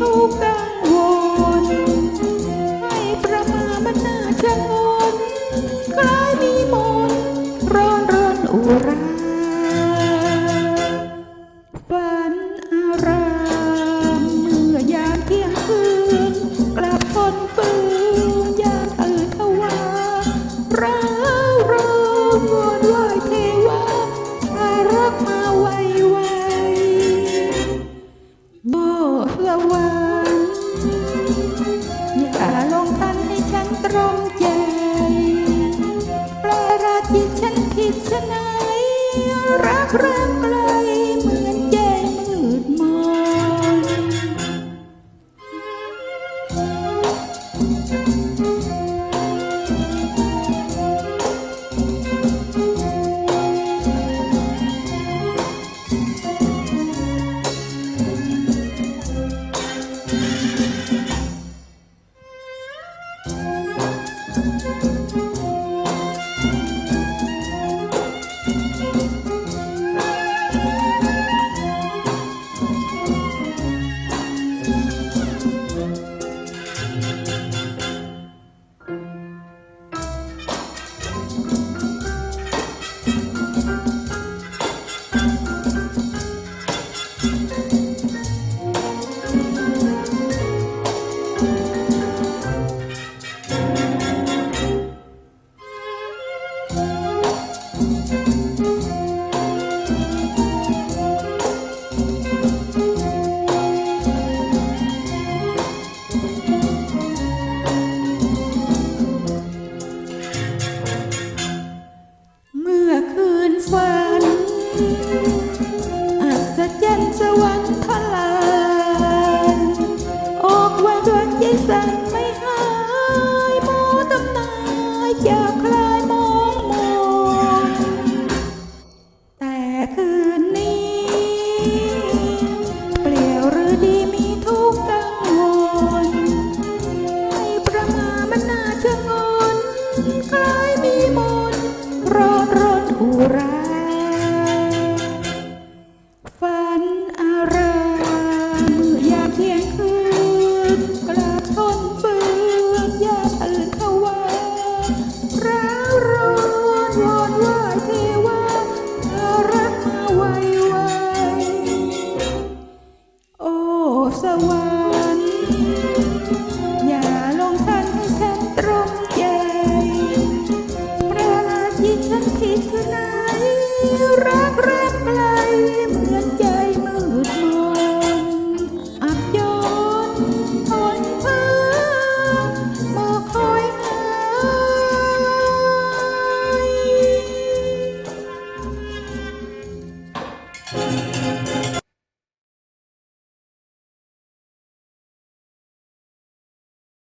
ทุกังวลให้ประมามันาจะงนคล้ายมีมนร้อร้ออุราฝันอารามเมื่อยามเที่นกลับทนฝืนยามตื่นทวาราวร้องวอนเทวาพารักมาไว the world. รักเริ่ม เ